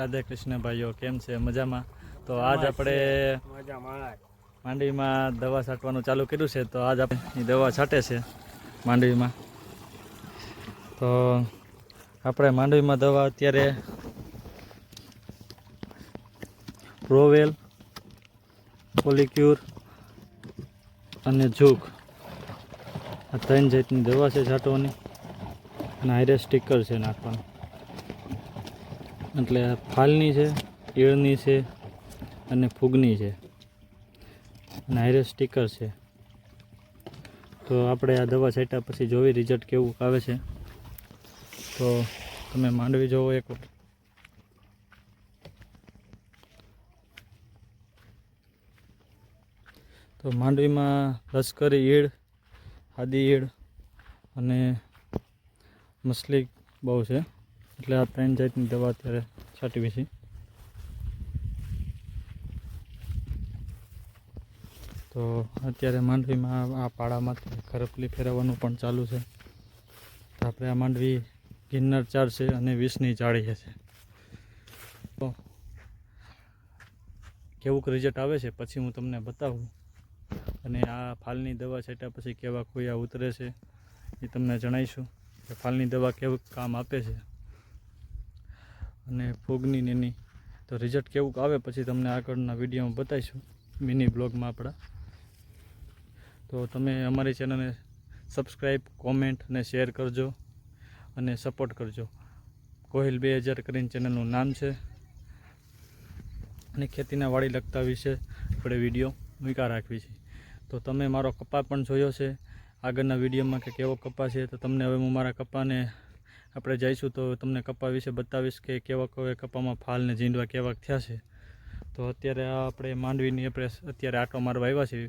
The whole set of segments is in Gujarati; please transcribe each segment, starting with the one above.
રાધે કૃષ્ણ ભાઈઓ કેમ છે? મજામાં? તો આજ આપણે માંડવીમાં દવા છાંટવાનું ચાલુ કર્યું છે તો આજ આપણે દવા છાંટે છે માંડવીમાં. તો આપણે માંડવીમાં દવા અત્યારે પ્રોવેલ પોલિક્યુર અને ઝૂક આ ત્રણ જાતની દવા છે છાંટવાની અને હારે સ્ટીકર છે નાખવાનું. એટલે ફાલની છે, ઈળની છે અને ફૂગની છે. અને હારે સ્ટીકર છે. તો આપણે આ દવા છાંટ્યા પછી જોવી રિઝલ્ટ કેવું આવે છે. તો તમે માંડવી જોવો એક વખત તો માંડવીમાં લશ્કરી ઈળ આદિ ઈળ અને મસલી બહુ છે. એટલે આ ત્રણ જાતની દવા અત્યારે છાંટવી છે. તો અત્યારે માંડવીમાં આ પાડામાંથી ખરપલી ફેરવવાનું પણ ચાલુ છે. તો આપણે આ માંડવી ગિરનાર ચાર છે અને વીસની જાળી છે તો કેવુંક રિઝલ્ટ આવે છે પછી હું તમને બતાવું. અને આ ફાલની દવા છાંટ્યા પછી કેવા ખોયા ઉતરે છે એ તમને જણાવીશું. કે ફાલની દવા કેવું કામ આપે છે. અને ફૂગની એની. તો રિઝલ્ટ કેવું આવે પછી તમને આગળના વિડીયોમાં બતાવીશું. મિની બ્લોગમાં આપણા. તો તમે અમારી ચેનલને સબસ્ક્રાઈબ કોમેન્ટ અને શેર કરજો અને સપોર્ટ કરજો. કોહિલ બે હજાર કરીને ચેનલનું નામ છે. અને ખેતીના વાડી લગતા વિશે આપણે વીડિયો મૂકા રાખવી છે. તો તમે મારો કપા પણ જોયો છે. આગળના વિડીયોમાં કે કેવો કપા છે તો તમને હવે હું મારા કપાને આપણે જઈશું તો તમને કપા વિશે બતાવીશ કે કેવા કેવા કપામાં ફાલ ને ઝીંડવા કેવા થયા છે. તો અત્યારે આપણે માંડવીની આપણે અત્યારે આટો મારવા આવ્યા છે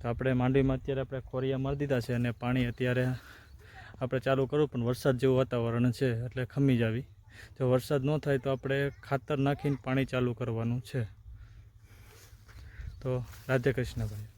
તો આપણે માંડવીમાં અત્યારે આપણે ખોરિયા મારી દીધા છે અને પાણી અત્યારે આપણે ચાલુ કરવું પણ વરસાદ જેવું વાતાવરણ છે એટલે ખમી જાવી. જો વરસાદ ન થાય તો આપણે ખાતર નાખીને પાણી ચાલુ કરવાનું છે. તો રાધે કૃષ્ણ ભાઈ.